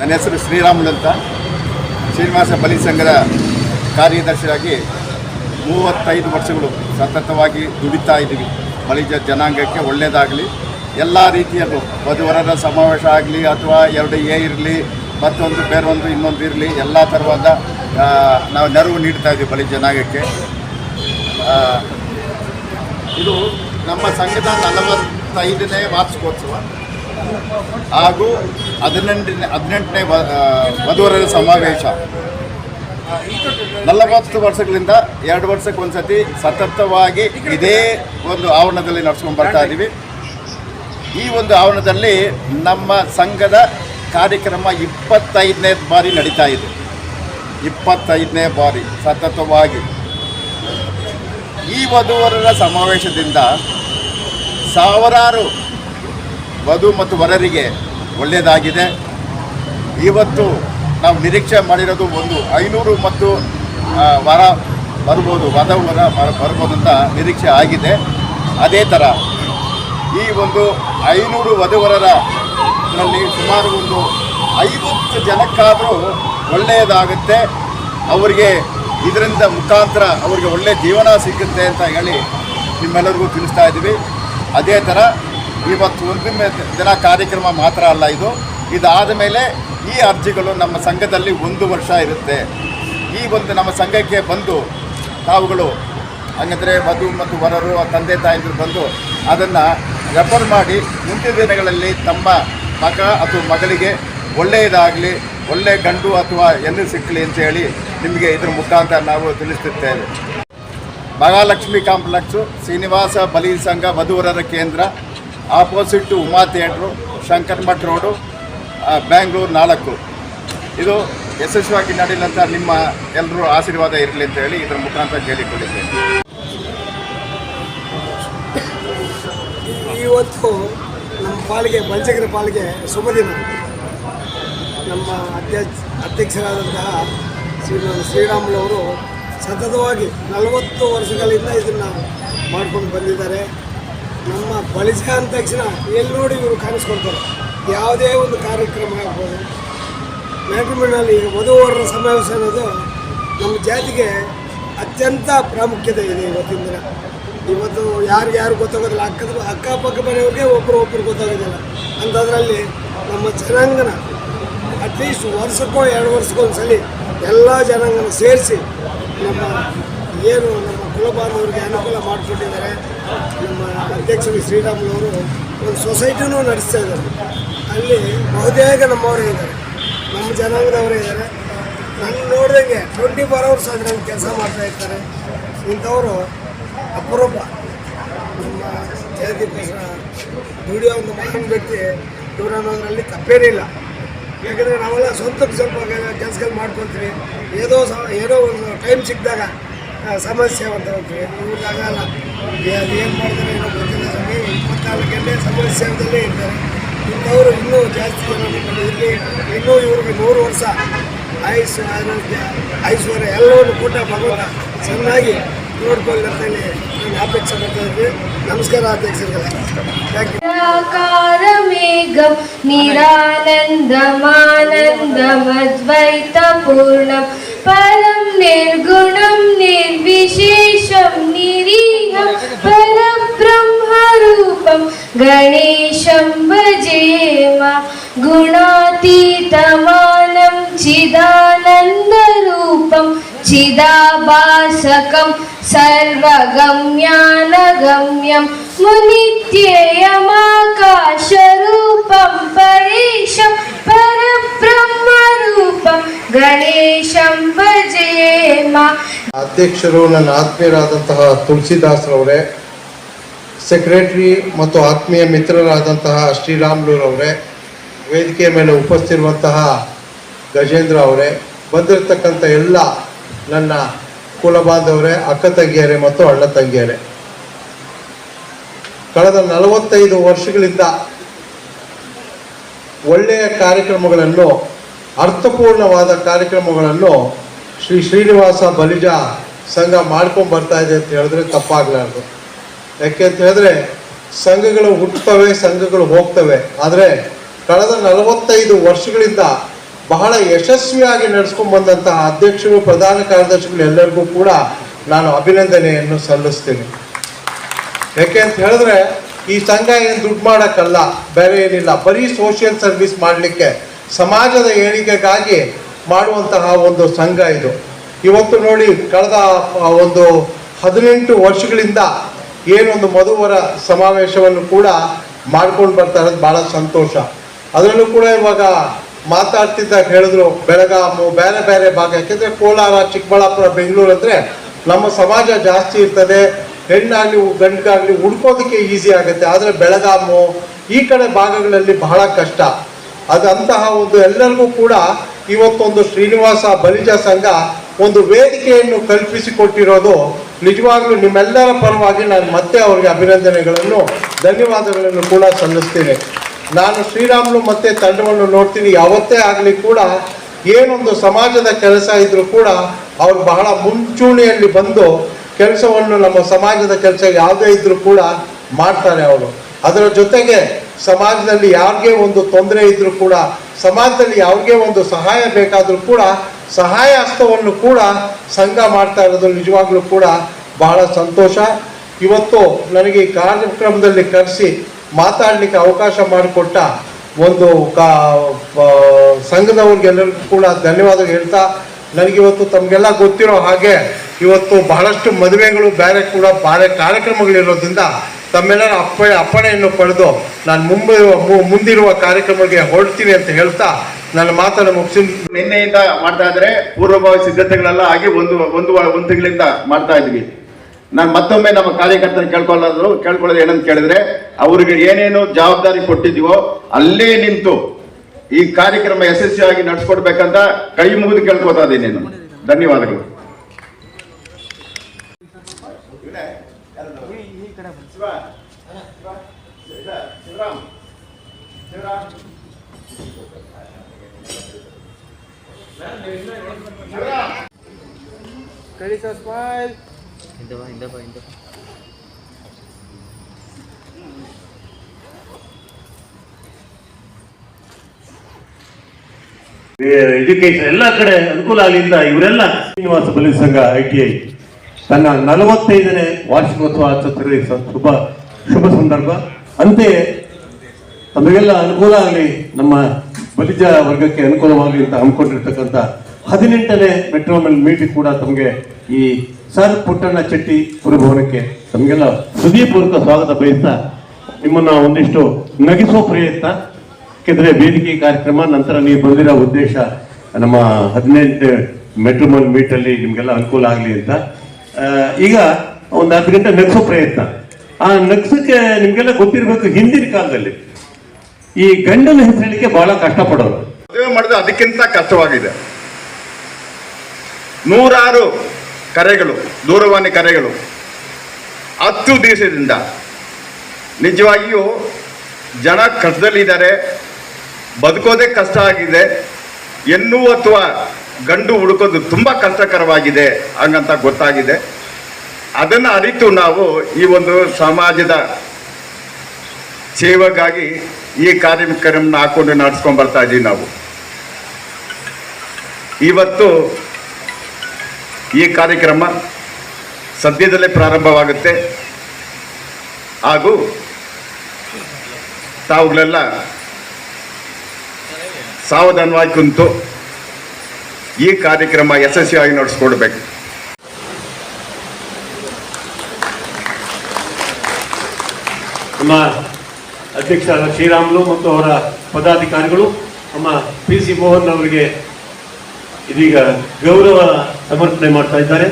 ನನ್ನ ಹೆಸರು ಶ್ರೀರಾಮುಲು ಅಂತ. ಶ್ರೀನಿವಾಸ ಬಲಿ ಸಂಘದ ಕಾರ್ಯದರ್ಶಿಯಾಗಿ ಮೂವತ್ತೈದು ವರ್ಷಗಳು ಸತತವಾಗಿ ದುಡಿತಾ ಇದ್ದೀವಿ. ಬಲಿಜ ಜನಾಂಗಕ್ಕೆ ಒಳ್ಳೆಯದಾಗಲಿ ಎಲ್ಲ ರೀತಿಯಲ್ಲೂ ವಧುವರರ ಸಮಾವೇಶ ಆಗಲಿ ಅಥವಾ ಎರಡು ಎ ಇರಲಿ, ಮತ್ತೊಂದು ಬೇರೊಂದು ಇನ್ನೊಂದು ಇರಲಿ, ಎಲ್ಲ ಥರವಾದ ನಾವು ನೆರವು ನೀಡ್ತಾ ಇದ್ದೀವಿ ಬಲಿ ಜನಾಂಗಕ್ಕೆ. ಇದು ನಮ್ಮ ಸಂಘದ ನಲವತ್ತೈದನೇ ವಾರ್ಷಿಕೋತ್ಸವ. ಹಾಗೂ ಹದಿನೆಂಟನೇ ಹದಿನೆಂಟನೇ ವಧುವರರ ಸಮಾವೇಶ. ನಲವತ್ತು ವರ್ಷಗಳಿಂದ ಎರಡು ವರ್ಷಕ್ಕೆ ಒಂದ್ಸತಿ ಸತತವಾಗಿ ಇದೇ ಒಂದು ಆವರಣದಲ್ಲಿ ನಡೆಸ್ಕೊಂಡು ಬರ್ತಾ ಇದ್ದೀವಿ. ಈ ಒಂದು ಆವರಣದಲ್ಲಿ ನಮ್ಮ ಸಂಘದ ಕಾರ್ಯಕ್ರಮ ಇಪ್ಪತ್ತೈದನೇ ಬಾರಿ ನಡೀತಾ ಇದೆ. ಇಪ್ಪತ್ತೈದನೇ ಬಾರಿ ಸತತವಾಗಿ. ಈ ವಧುವರರ ಸಮಾವೇಶದಿಂದ ಸಾವಿರಾರು ವಧು ಮತ್ತು ವರರಿಗೆ ಒಳ್ಳೆಯದಾಗಿದೆ. ಇವತ್ತು ನಾವು ನಿರೀಕ್ಷೆ ಮಾಡಿರೋದು ಒಂದು ಐನೂರು ಮತ್ತು ವರ ಬರ್ಬೋದು, ವಧ, ವರ ಬರ- ಬರ್ಬೋದು ಅಂತ ನಿರೀಕ್ಷೆ ಆಗಿದೆ. ಅದೇ ಥರ ಈ ಒಂದು ಐನೂರು ವಧುವರರಲ್ಲಿ ಸುಮಾರು ಒಂದು ಐವತ್ತು ಜನಕ್ಕಾದರೂ ಒಳ್ಳೆಯದಾಗುತ್ತೆ. ಅವರಿಗೆ ಇದರಿಂದ ಮುಖಾಂತರ ಅವರಿಗೆ ಒಳ್ಳೆಯ ಜೀವನ ಸಿಗುತ್ತೆ ಅಂತ ಹೇಳಿ ನಿಮ್ಮೆಲ್ಲರಿಗೂ ತಿಳಿಸ್ತಾ ಇದ್ದೀವಿ. ಅದೇ ಥರ ಇವತ್ತು ಉದ್ದಿಮೆ ದಿನ ಕಾರ್ಯಕ್ರಮ ಮಾತ್ರ ಅಲ್ಲ ಇದು. ಇದಾದ ಮೇಲೆ ಈ ಅರ್ಜಿಗಳು ನಮ್ಮ ಸಂಘದಲ್ಲಿ ಒಂದು ವರ್ಷ ಇರುತ್ತೆ. ಈ ಒಂದು ನಮ್ಮ ಸಂಘಕ್ಕೆ ಬಂದು ತಾವುಗಳು ಹಂಗಂದರೆ ವಧು ಮತ್ತು ವರರು, ತಂದೆ ತಾಯಿಗಳು ಬಂದು ಅದನ್ನು ರೆಫರ್ ಮಾಡಿ ಮುಂದಿನ ದಿನಗಳಲ್ಲಿ ತಮ್ಮ ಮಗ ಅಥವಾ ಮಗಳಿಗೆ ಒಳ್ಳೆಯದಾಗಲಿ ಒಳ್ಳೆಯ ಗಂಡು ಅಥವಾ ಎಲ್ಲಿ ಸಿಕ್ಕಲಿ ಅಂತ ಹೇಳಿ ನಿಮಗೆ ಇದ್ರ ಮುಖಾಂತರ ನಾವು ತಿಳಿಸುತ್ತೇವೆ ಮಹಾಲಕ್ಷ್ಮಿ ಕಾಂಪ್ಲೆಕ್ಸು, ಶ್ರೀನಿವಾಸ ಬಲಿ ಸಂಘ ವಧುವರರ ಕೇಂದ್ರ opposite Uma theatre Shankarmath road ಆ, ಬ್ಯಾಂಗ್ಳೂರು ನಾಲ್ಕು. ಇದು ಯಶಸ್ವಿಯಾಗಿ ನಡೀಲಂತ ನಿಮ್ಮ ಎಲ್ಲರೂ ಆಶೀರ್ವಾದ ಇರಲಿ ಅಂತ ಹೇಳಿ ಇದರ ಮುಖಾಂತರ ಕೇಳಿಕೊಂಡಿದ್ದೇನೆ ಇವತ್ತು ನಮ್ಮ ಪಾಲಿಗೆ ಬಲ್ಚಗರ ಪಾಲಿಗೆ ಶುಭ ದಿನ. ನಮ್ಮ ಅಧ್ಯಕ್ಷ ಅಧ್ಯಕ್ಷರಾದಂತಹ ಶ್ರೀ ಶ್ರೀರಾಮುಲವರು ಸತತವಾಗಿ ನಲವತ್ತು ವರ್ಷಗಳಿಂದ ಇದನ್ನು ಮಾಡ್ಕೊಂಡು ಬಂದಿದ್ದಾರೆ. ನಮ್ಮ ಬಲಿಜ ಅಂದ ತಕ್ಷಣ ಎಲ್ಲಿ ನೋಡಿ ಇವರು ಕಾಣಿಸ್ಕೊಳ್ತಾರೆ? ಯಾವುದೇ ಒಂದು ಕಾರ್ಯಕ್ರಮ ಆಗ್ಬೋದು. ಮ್ಯಾಟ್ರಿಮೋನಿಯಲ್ಲಿ ವಧುವರರ ಸಮಾವೇಶ ಅನ್ನೋದು ನಮ್ಮ ಜಾತಿಗೆ ಅತ್ಯಂತ ಪ್ರಾಮುಖ್ಯತೆ ಇದೆ ಇವತ್ತಿನ ದಿನ. ಇವತ್ತು ಯಾರಿಗೆ ಯಾರು ಗೊತ್ತಾಗೋದಿಲ್ಲ. ಅಕ್ಕದ ಅಕ್ಕಪಕ್ಕ ಮನೆಯವ್ರಿಗೆ ಒಬ್ಬರು ಒಬ್ಬರು ಗೊತ್ತಾಗೋದಿಲ್ಲ. ಅಂಥದ್ರಲ್ಲಿ ನಮ್ಮ ಜನಾಂಗನ ಅಟ್ಲೀಸ್ಟ್ ವರ್ಷಕ್ಕೋ ಎರಡು ವರ್ಷಕ್ಕೋ ಒಂದ್ಸಲಿ ಎಲ್ಲ ಜನಾಂಗನ ಸೇರಿಸಿ ನಮ್ಮ ಏನು ನಮ್ಮ ಕುಲಬಾಂಧವರಿಗೆ ಅನುಕೂಲ ಮಾಡಿಕೊಟ್ಟಿದ್ದಾರೆ. ನಮ್ಮ ಅಧ್ಯಕ್ಷರು ಅವರು ಒಂದು ಸೊಸೈಟಿನೂ ನಡೆಸ್ತಾ ಇದ್ದಾರೆ. ಅಲ್ಲಿ ಬಹುತೇಕ ನಮ್ಮವರೇ ಇದ್ದಾರೆ. ನಮ್ಮ ಜನಾಂಗದವರೇ ಇದ್ದಾರೆ. ನಾನು ನೋಡಿದಂಗೆ ಟ್ವೆಂಟಿ ಫೋರ್ ಅವರ್ಸ್ ಅದ್ರಲ್ಲಿ ಕೆಲಸ ಮಾಡ್ತಾ ಇರ್ತಾರೆ. ಇಂಥವರು ಅಪರೂಪ. ನಮ್ಮ ಜಯದೀಪೇಶ್ವರ ದುಡಿಯೋ ಒಂದು ಮಹಾನ್ ವ್ಯಕ್ತಿ ಇವರು ಅನ್ನೋದ್ರಲ್ಲಿ ತಪ್ಪೇನಿಲ್ಲ ಯಾಕಂದರೆ ನಾವೆಲ್ಲ ಸ್ವಂತಕ್ಕೆ ಸ್ವಲ್ಪ ಕೆಲಸಗಳು ಮಾಡ್ಕೊತೀವಿ ಏನೋ ಏನೋ ಒಂದು ಟೈಮ್ ಸಿಕ್ಕಿದಾಗ ಸಮಸ್ಯೆ ಅಂತ ಹೋಗ್ತೀವಿ ಇವ್ರಿಗೆ ಆಗಲ್ಲ ಅದು ಏನು ಮಾಡ್ತಾರೆ ಏನೋ ಗೊತ್ತಿಲ್ಲ ನಮಗೆ ಇಪ್ಪತ್ನಾಲ್ಕು ಗಂಟೆ ಸಮಾಜ ಸೇವೆದಲ್ಲೇ ಇರ್ತಾರೆ ಇಂಥವರು ಇನ್ನೂ ಜಾಸ್ತಿ ಜನ ನಮ್ಮಲ್ಲಿ ಇರಲಿ ಇನ್ನೂ ಇವ್ರಿಗೆ ನೂರು ವರ್ಷ ಆಯುಸ್ಸು ಆರೋಗ್ಯ ಐಶ್ವರ್ಯ ಎಲ್ಲವನ್ನು ಕೊಟ್ಟ ಭಗವಂತ ಚೆನ್ನಾಗಿ ನೋಡ್ಕೊಳ್ಳಿ ಅಂತೇಳಿ ನಾನು ಅಪೇಕ್ಷೆ ಮಾಡ್ತಾ ಇದ್ವಿ ನಮಸ್ಕಾರ ಅಧ್ಯಕ್ಷರಿಗೆ ಥ್ಯಾಂಕ್ ಯು निराकारमेघं निरानन्दमानन्दमद्वैतपूर्णं परं निर्गुणं निर्विशेषं निरीहं परब्रह्मरूपं गणेशं भजेम गुणातीतमानं चिदानन्दरूपं चिदाभासकं सर्वगम्यानगम्यं मुनित्ययमाकाशरूपं परेशं ಗಣೇಶಂ ಅಧ್ಯಕ್ಷರು, ನನ್ನ ಆತ್ಮೀಯರಾದಂತಹ ತುಳಸಿದಾಸ್ರವರೇ ಸೆಕ್ರೆಟರಿ ಮತ್ತು ಆತ್ಮೀಯ ಮಿತ್ರರಾದಂತಹ ಶ್ರೀರಾಮ್ಲೂರವರೇ ವೇದಿಕೆಯ ಮೇಲೆ ಉಪಸ್ಥಿರುವಂತಹ ಗಜೇಂದ್ರ ಅವರೇ, ಬಂದಿರತಕ್ಕಂಥ ಎಲ್ಲ ನನ್ನ ಕುಲಬಾಂಧವರೇ ಅಕ್ಕ ತಂಗಿಯರೇ ಮತ್ತು ಅಣ್ಣ ತಂಗಿಯರೇ. ಕಳೆದ ನಲವತ್ತೈದು ವರ್ಷಗಳಿಂದ ಒಳ್ಳೆಯ ಕಾರ್ಯಕ್ರಮಗಳನ್ನು ಅರ್ಥಪೂರ್ಣವಾದ ಕಾರ್ಯಕ್ರಮಗಳನ್ನು ಶ್ರೀ ಶ್ರೀನಿವಾಸ ಬಲಿಜ ಸಂಘ ಮಾಡ್ಕೊಂಡು ಬರ್ತಾ ಇದೆ ಅಂತ ಹೇಳಿದ್ರೆ ತಪ್ಪಾಗಲಾರ್ದು. ಯಾಕೆ ಅಂತ ಹೇಳಿದ್ರೆ ಸಂಘಗಳು ಹುಟ್ಟುತ್ತವೆ, ಸಂಘಗಳು ಹೋಗ್ತವೆ. ಆದರೆ ಕಳೆದ ನಲವತ್ತೈದು ವರ್ಷಗಳಿಂದ ಬಹಳ ಯಶಸ್ವಿಯಾಗಿ ನಡೆಸ್ಕೊಂಡು ಬಂದಂತಹ ಅಧ್ಯಕ್ಷರು, ಪ್ರಧಾನ ಕಾರ್ಯದರ್ಶಿಗಳು ಎಲ್ಲರಿಗೂ ಕೂಡ ನಾನು ಅಭಿನಂದನೆಯನ್ನು ಸಲ್ಲಿಸ್ತೀನಿ. ಯಾಕೆ ಅಂತ ಹೇಳಿದ್ರೆ ಈ ಸಂಘ ಏನು ದುಡ್ಡು ಮಾಡೋಕ್ಕಲ್ಲ, ಬೇರೆ ಏನಿಲ್ಲ. ಬರೀ ಸೋಷಿಯಲ್ ಸರ್ವಿಸ್ ಮಾಡಲಿಕ್ಕೆ ಸಮಾಜದ ಏಳಿಗೆಗಾಗಿ ಮಾಡುವಂತಹ ಒಂದು ಸಂಘ ಇದು. ಇವತ್ತು ನೋಡಿ ಕಳೆದ ಒಂದು ಹದಿನೆಂಟು ವರ್ಷಗಳಿಂದ ಏನೊಂದು ಮಧುವರ ಸಮಾವೇಶವನ್ನು ಕೂಡ ಮಾಡ್ಕೊಂಡು ಬರ್ತಾ ಇರೋದು ಭಾಳ ಸಂತೋಷ. ಅದರಲ್ಲೂ ಕೂಡ ಇವಾಗ ಮಾತಾಡ್ತಿದ್ದಾಗ ಹೇಳಿದ್ರು, ಬೆಳಗಾಮು, ಬೇರೆ ಬೇರೆ ಭಾಗ, ಯಾಕೆಂದರೆ ಕೋಲಾರ, ಚಿಕ್ಕಬಳ್ಳಾಪುರ, ಬೆಂಗಳೂರು ಅಂದರೆ ನಮ್ಮ ಸಮಾಜ ಜಾಸ್ತಿ ಇರ್ತದೆ. ಹೆಣ್ಣಾಗಲಿ, ಗಂಡಿಗಾಗಲಿ, ಹುಡ್ಕೋದಕ್ಕೆ ಈಸಿ ಆಗುತ್ತೆ. ಆದರೆ ಬೆಳಗಾಮು ಈ ಕಡೆ ಭಾಗಗಳಲ್ಲಿ ಬಹಳ ಕಷ್ಟ. ಅದಂತಹ ಒಂದು ಎಲ್ಲರಿಗೂ ಕೂಡ ಇವತ್ತೊಂದು ಶ್ರೀನಿವಾಸ ಬಲಿಜ ಸಂಘ ಒಂದು ವೇದಿಕೆಯನ್ನು ಕಲ್ಪಿಸಿಕೊಟ್ಟಿರೋದು ನಿಜವಾಗ್ಲೂ ನಿಮ್ಮೆಲ್ಲರ ಪರವಾಗಿ ನಾನು ಮತ್ತೆ ಅವರಿಗೆ ಅಭಿನಂದನೆಗಳನ್ನು, ಧನ್ಯವಾದಗಳನ್ನು ಕೂಡ ಸಲ್ಲಿಸ್ತೀನಿ. ನಾನು ಶ್ರೀರಾಮ್ಲು ಮತ್ತೆ ತಂಡವನ್ನು ನೋಡ್ತೀನಿ. ಯಾವತ್ತೇ ಆಗಲಿ ಕೂಡ ಏನೊಂದು ಸಮಾಜದ ಕೆಲಸ ಇದ್ರೂ ಕೂಡ ಅವ್ರು ಬಹಳ ಮುಂಚೂಣಿಯಲ್ಲಿ ಬಂದು ಕೆಲಸವನ್ನು ನಮ್ಮ ಸಮಾಜದ ಕೆಲಸ ಯಾವುದೇ ಇದ್ರೂ ಕೂಡ ಮಾಡ್ತಾರೆ ಅವರು. ಅದರ ಜೊತೆಗೆ ಸಮಾಜದಲ್ಲಿ ಯಾರಿಗೆ ಒಂದು ತೊಂದರೆ ಇದ್ದರೂ ಕೂಡ, ಸಮಾಜದಲ್ಲಿ ಯಾರಿಗೆ ಒಂದು ಸಹಾಯ ಬೇಕಾದರೂ ಕೂಡ, ಸಹಾಯ ಹಸ್ತವನ್ನು ಕೂಡ ಸಂಘ ಮಾಡ್ತಾ ಇರೋದು ನಿಜವಾಗ್ಲೂ ಕೂಡ ಬಹಳ ಸಂತೋಷ. ಇವತ್ತು ನನಗೆ ಈ ಕಾರ್ಯಕ್ರಮದಲ್ಲಿ ಕರೆಸಿ ಮಾತಾಡಲಿಕ್ಕೆ ಅವಕಾಶ ಮಾಡಿಕೊಟ್ಟ ಒಂದು ಕಾ ಸಂಘದವ್ರಿಗೆಲ್ಲರಿಗೂ ಕೂಡ ಧನ್ಯವಾದ ಹೇಳ್ತಾ ನನಗಿವತ್ತು ತಮಗೆಲ್ಲ ಗೊತ್ತಿರೋ ಹಾಗೆ ಇವತ್ತು ಬಹಳಷ್ಟು ಮದುವೆಗಳು ಬೇರೆ ಕೂಡ, ಬೇರೆ ಕಾರ್ಯಕ್ರಮಗಳಿರೋದ್ರಿಂದ ತಮ್ಮೆಲ್ಲರ ಅಪ್ಪ ಅಪ್ಪಣೆಯನ್ನು ಪಡೆದು ನಾನು ಮುಂಬರುವ ಮುಂದಿರುವ ಕಾರ್ಯಕ್ರಮಕ್ಕೆ ಹೊರಡ್ತೀನಿ ಅಂತ ಹೇಳ್ತಾ ನನ್ನ ಮಾತನ್ನು ಮುಗಿಸಿ ನಿನ್ನೆಯಿಂದ ಮಾಡ್ತಾ ಇದ್ರೆ ಪೂರ್ವಭಾವಿ ಸಿದ್ಧತೆಗಳೆಲ್ಲ ಆಗಿ ಒಂದು ಒಂದು ಒಂದು ತಿಂಗಳಿಂದ ಮಾಡ್ತಾ ಇದ್ವಿ. ನಾನು ಮತ್ತೊಮ್ಮೆ ನಮ್ಮ ಕಾರ್ಯಕರ್ತರು ಕೇಳ್ಕೊಳ್ಳೋದು ಕೇಳ್ಕೊಳ್ಳೋದು ಏನಂತ ಕೇಳಿದ್ರೆ, ಅವ್ರಿಗೆ ಏನೇನು ಜವಾಬ್ದಾರಿ ಕೊಟ್ಟಿದ್ದೀವೋ ಅಲ್ಲೇ ನಿಂತು ಈ ಕಾರ್ಯಕ್ರಮ ಯಶಸ್ವಿಯಾಗಿ ನಡೆಸ್ಕೊಡ್ಬೇಕಂತ ಕೈ ಮುಗಿದು ಕೇಳ್ಕೊತಾ ಇದ್ದೀನಿ ಧನ್ಯವಾದಗಳು. ಹಿಂದಪ್ಪ ಇಂದ ಹಿಂದಪ್ಪ ಎಜುಕೇಶನ್ ಎಲ್ಲ ಕಡೆ ಅನುಕೂಲ ಆಗಲಿಂದ ಇವರೆಲ್ಲ ಶ್ರೀನಿವಾಸ ಬಲಿ ಸಂಘ ಐ ಟಿ ಐ ತನ್ನ ನಲವತ್ತೈದನೇ ವಾರ್ಷಿಕೋತ್ಸವ ಆಚರಿಸಿರುವ ಶುಭ ಶುಭ ಸಂದರ್ಭ. ಅಂತೆಯೇ ತಮಗೆಲ್ಲ ಅನುಕೂಲ ಆಗಲಿ, ನಮ್ಮ ಬಲಿಜ ವರ್ಗಕ್ಕೆ ಅನುಕೂಲವಾಗಲಿ ಅಂತ ಹಮ್ಮಿಕೊಂಡಿರ್ತಕ್ಕಂಥ ಹದಿನೆಂಟನೇ ಮೆಟ್ರೋಮಲ್ ಮೀಟಿಂಗ್ ಕೂಡ ತಮಗೆ ಈ ಸರ್ ಪುಟ್ಟಣ್ಣ ಚೆಟ್ಟಿ ಪುರಭವನಕ್ಕೆ ತಮಗೆಲ್ಲ ಸುದೀಪೂರ್ವಕ ಸ್ವಾಗತ ಬಯಸ್ತಾ ನಿಮ್ಮನ್ನು ಒಂದಿಷ್ಟು ನಗಿಸೋ ಪ್ರಯತ್ನ, ಯಾಕೆಂದರೆ ವೇದಿಕೆ ಕಾರ್ಯಕ್ರಮ, ನಂತರ ನೀವು ಬಂದಿರೋ ಉದ್ದೇಶ ನಮ್ಮ ಹದಿನೆಂಟು ಮೆಟ್ರೋಮಲ್ ಮೀಟ್ ಅಲ್ಲಿ ನಿಮಗೆಲ್ಲ ಅನುಕೂಲ ಆಗಲಿ ಅಂತ ಈಗ ಒಂದು ಹತ್ತು ಗಂಟೆ ನಗ್ಸೋ ಪ್ರಯತ್ನ. ಆ ನಗ್ಸಕ್ಕೆ ನಿಮ್ಗೆಲ್ಲ ಗೊತ್ತಿರಬೇಕು ಹಿಂದಿನ ಕಾಲದಲ್ಲಿ. ಈ ಗಂಡನ ಹೆಸರಿಕೆ ಬಹಳ ಕಷ್ಟಪಡೋರು. ಮದುವೆ ಮಾಡಿದ್ರೆ ಅದಕ್ಕಿಂತ ಕಷ್ಟವಾಗಿದೆ. ನೂರಾರು ಕರೆಗಳು, ದೂರವಾಣಿ ಕರೆಗಳು. ಹತ್ತು ದಿವಸದಿಂದ ನಿಜವಾಗಿಯೂ ಜನ ಕಷ್ಟದಲ್ಲಿದ್ದಾರೆ, ಬದುಕೋದೇ ಕಷ್ಟ ಆಗಿದೆ, ಎನ್ನುವ ಅಥವಾ ಗಂಡು ಹುಡುಕೋದು ತುಂಬ ಕಷ್ಟಕರವಾಗಿದೆ ಹಂಗಂತ ಗೊತ್ತಾಗಿದೆ. ಅದನ್ನು ಅರಿತು ನಾವು ಈ ಒಂದು ಸಮಾಜದ ಸೇವೆಗಾಗಿ ಈ ಕಾರ್ಯಕ್ರಮನ ಹಾಕೊಂಡು ನಡೆಸ್ಕೊಂಡು ಬರ್ತಾ ಇದ್ದೀವಿ ನಾವು. ಇವತ್ತು ಈ ಕಾರ್ಯಕ್ರಮ ಸದ್ಯದಲ್ಲೇ ಪ್ರಾರಂಭವಾಗುತ್ತೆ. ಹಾಗೂ ತಾವುಗಳೆಲ್ಲ ಸಾವಧಾನವಾಗಿ ಕುಂತು ಈ ಕಾರ್ಯಕ್ರಮ ಯಶಸ್ವಿಯಾಗಿ ನಡೆಸ್ಕೊಡ್ಬೇಕು. ನಮ್ಮ ಅಧ್ಯಕ್ಷ ಶ್ರೀರಾಮುಲು ಮತ್ತು ಅವರ ಪದಾಧಿಕಾರಿಗಳು, ನಮ್ಮ ಪಿ ಸಿ ಮೋಹನ್ ಅವರಿಗೆ ಇದೀಗ ಗೌರವ ಸಮರ್ಪಣೆ ಮಾಡ್ತಾ ಇದ್ದಾರೆ.